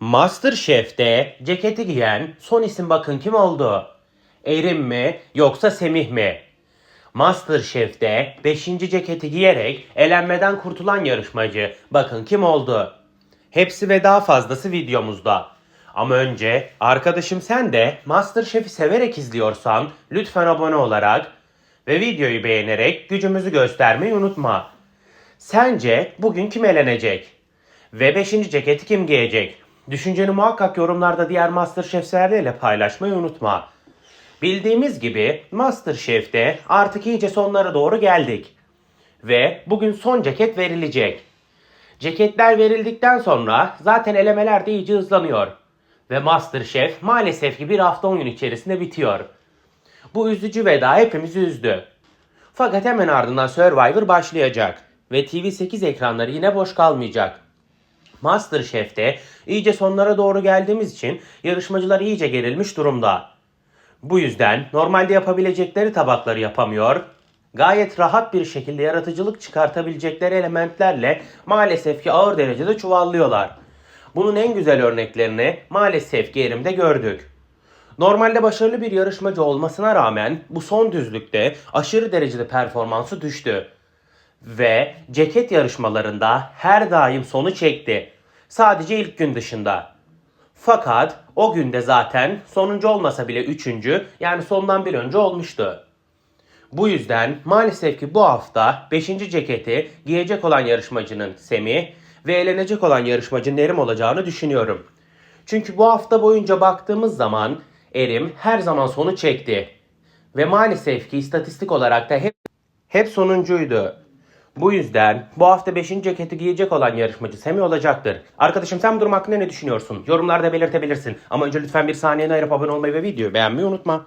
Masterchef'te ceketi giyen son isim bakın kim oldu? Erim mi yoksa Semih mi? Masterchef'te 5. ceketi giyerek elenmeden kurtulan yarışmacı bakın kim oldu? Hepsi ve daha fazlası videomuzda. Ama önce arkadaşım sen de Masterchef'i severek izliyorsan lütfen abone olarak ve videoyu beğenerek gücümüzü göstermeyi unutma. Sence bugün kim elenecek? Ve 5. ceketi kim giyecek? Düşünceni muhakkak yorumlarda diğer Masterchef'lerle paylaşmayı unutma. Bildiğimiz gibi Masterchef'te artık iyice sonlara doğru geldik. Ve bugün son ceket verilecek. Ceketler verildikten sonra zaten elemeler de iyice hızlanıyor. Ve Masterchef maalesef ki bir hafta 10 gün içerisinde bitiyor. Bu üzücü veda hepimizi üzdü. Fakat hemen ardından Survivor başlayacak ve TV8 ekranları yine boş kalmayacak. Masterchef'te iyice sonlara doğru geldiğimiz için yarışmacılar iyice gerilmiş durumda. Bu yüzden normalde yapabilecekleri tabakları yapamıyor, gayet rahat bir şekilde yaratıcılık çıkartabilecekleri elementlerle maalesef ki ağır derecede çuvallıyorlar. Bunun en güzel örneklerini maalesef ki elimde gördük. Normalde başarılı bir yarışmacı olmasına rağmen bu son düzlükte aşırı derecede performansı düştü. Ve ceket yarışmalarında her daim sonu çekti. Sadece ilk gün dışında. Fakat o günde zaten sonuncu olmasa bile üçüncü yani sondan bir önce olmuştu. Bu yüzden maalesef ki bu hafta 5. ceketi giyecek olan yarışmacının Semih ve eğlenecek olan yarışmacının Erim olacağını düşünüyorum. Çünkü bu hafta boyunca baktığımız zaman Erim her zaman sonu çekti. Ve maalesef ki istatistik olarak da hep hep sonuncuydu. Bu yüzden bu hafta 5. ceketi giyecek olan yarışmacı Semih olacaktır. Arkadaşım sen bu durum hakkında ne düşünüyorsun? Yorumlarda belirtebilirsin. Ama önce lütfen bir saniyeni ayırıp abone olmayı ve videoyu beğenmeyi unutma.